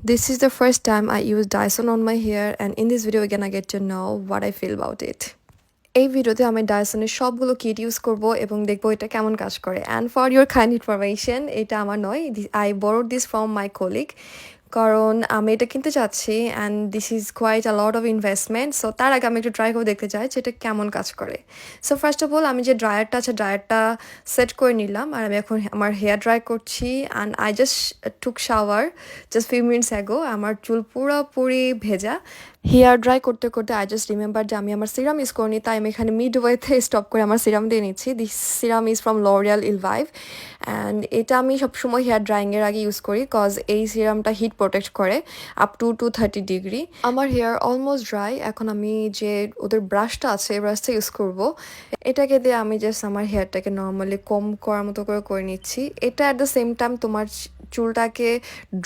This is the first time I use Dyson on my hair, and in this video, again, I get to know what I feel about it. এই ভিডিওতে আমি ডায়সনের সবগুলো kit use করব এবং দেখব এটা কেমন কাজ করে and for your kind information এটা আমার নয় I borrowed this from my colleague কারণ আমি এটা কিনতে চাচ্ছি and this is quite a lot of investment so তার আগে আমি একটু ট্রাই করে দেখতে চাই যে এটা কেমন কাজ করে। সো ফার্স্ট অফ অল আমি যে ড্রায়ারটা আছে ড্রায়ারটা সেট করে নিলাম আর আমি এখন আমার হেয়ার ড্রাই করছি and I just took shower just few minutes ago আমার চুল পুরোপুরি ভেজা। হেয়ার ড্রাই করতে করতে আই জাস্ট রিমেম্বার যে আমি আমার সিরাম ইউজ করিনি, তাই আমি এখানে মিড ওয়েতে স্টপ করে আমার সিরাম দিয়ে নিচ্ছি। This serum is from L'Oreal Elvive and এটা আমি সবসময় হেয়ার ড্রাইংয়ের আগে ইউজ করি কজ এই সিরামটা হিট প্রোটেক্ট করে up to two thirty degree আমার হেয়ার অলমোস্ট ড্রাই এখন আমি যে ওদের ব্রাশটা আছে, এই ব্রাশটা ইউজ করব। এটাকে দিয়ে আমি জাস্ট আমার হেয়ারটাকে নর্মালি কম করার মতো করে করে নিচ্ছি। এটা অ্যাট দ্য সেম টাইম তোমার চুলটাকে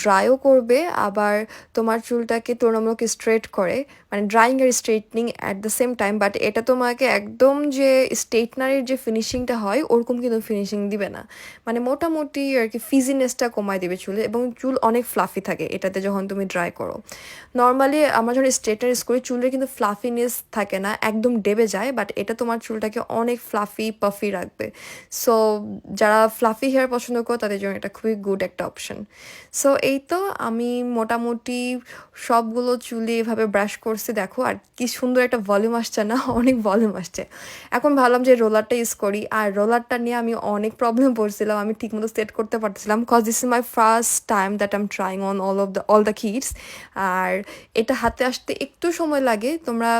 ড্রাইও করবে, আবার তোমার চুলটাকে তুলনামূলক স্ট্রেট করে মানে drying R straightening at the same time but এটা তোমাকে একদম যে স্ট্রেটনারির যে ফিনিশিংটা হয়, ওরকম কিন্তু ফিনিশিং দিবে না। মানে মোটামুটি আর কি ফিজিনেসটা কমায় দিবে চুলে, এবং চুল অনেক ফ্লাফি থাকে। এটাতে যখন তুমি ড্রাই করো। নর্মালি আমরা যখন স্ট্রেটনার ইউজ করি, চুলের কিন্তু ফ্লাফিনেস থাকে না, একদম ডেবে যায় বাট এটা তোমার চুলটাকে অনেক ফ্লাফি পাফি রাখবে। সো যারা ফ্লাফি হেয়ার পছন্দ করো, তাদের জন্য এটা খুবই গুড একটা অপশন সো এই তো আমি মোটামুটি সবগুলো চুলে এভাবে ব্রাশ করছি, দেখো, আর কি সুন্দর একটা ভলিউম আসছে না, অনেক ভলিউম আসছে। এখন ভাবলাম যে রোলারটা ইউজ করি, আর রোলারটা নিয়ে আমি অনেক প্রবলেম পড়ছিলাম, আমি ঠিকমতো সেট করতে পারছিলাম cause this is my first time that I'm trying on all of the all the kids আর এটা হাতে আসতে একটু সময় লাগে। তোমরা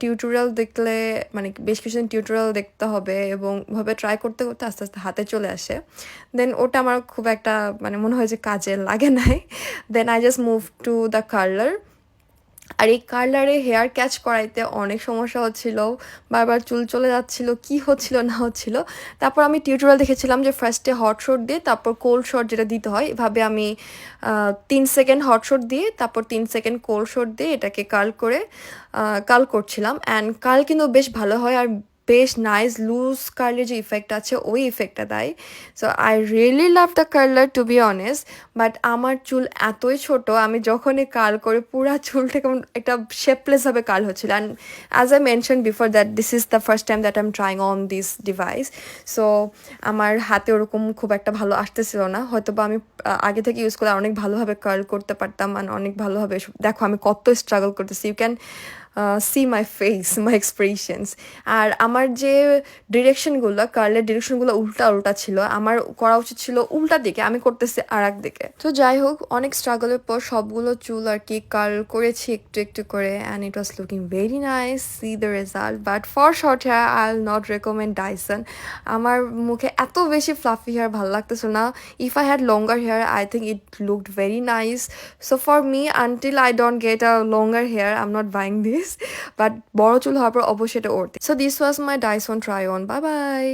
টিউটোরিয়াল দেখলে মানে বেশ কিছুদিন টিউটোরিয়াল দেখতে হবে এবং ভাবে ট্রাই করতে করতে আস্তে আস্তে হাতে চলে আসে। দেন ওটা আমার খুব একটা মানে মনে হয় যে কাজে লাগে নাই। Then I just move to the colour আর এই কার্লারে হেয়ার ক্যাচ করাইতে অনেক সমস্যা হচ্ছিল, বারবার চুল চলে যাচ্ছিল, কি হচ্ছিল, না হচ্ছিল। তারপর আমি টিউটোরিয়াল দেখেছিলাম যে ফার্স্টে হট শট দিয়ে, তারপর কোল্ড শট যেটা দিতে হয়, এভাবে আমি তিন সেকেন্ড হট শট দিয়ে, তারপর তিন সেকেন্ড কোল্ড শট দিয়ে এটাকে কাল করে কাল করছিলাম। অ্যান্ড কাল কিন্তু বেশ ভালো হয়, আর বেশ নাইস লুজ কার্লের যে ইফেক্ট আছে, ওই ইফেক্টটা দেয়। So I really love the colour to be honest but আমার চুল এতই ছোট, আমি যখনই কাল করে, পুরা চুলটা কেমন একটা শেপলেসভাবে কাল হচ্ছিল। And as I mention before that this is the first time that I trying on this device so আমার হাতে ওরকম খুব একটা ভালো আসতেছিল না। হয়তো বা আমি আগে থেকে ইউজ করে অনেক ভালোভাবে কার্ল করতে পারতাম মানে অনেক ভালোভাবে, দেখো আমি কত স্ট্রাগল করতেছি। You can see my face my expressions আর আমার যে ডিরেকশনগুলো কার্লের ডিরেকশনগুলো উল্টা উল্টা ছিল, আমার করা উচিত ছিল উল্টা দিকে, আমি করতেছি আর এক দিকে। তো যাই হোক, অনেক স্ট্রাগলের পর সবগুলো চুল আর কি কার্ল করেছি একটু একটু করে and it was looking very nice see the result but for short hair I will not recommend Dyson আমার মুখে এত বেশি ফ্লাফি হেয়ার ভালো লাগতেছে না। If I had longer hair I think it looked very nice so for me until I don't get a longer hair I am not buying this but বড় চুল হওয়ার পর অবশ্যই এটা ওরতে so this was my Dyson try on bye bye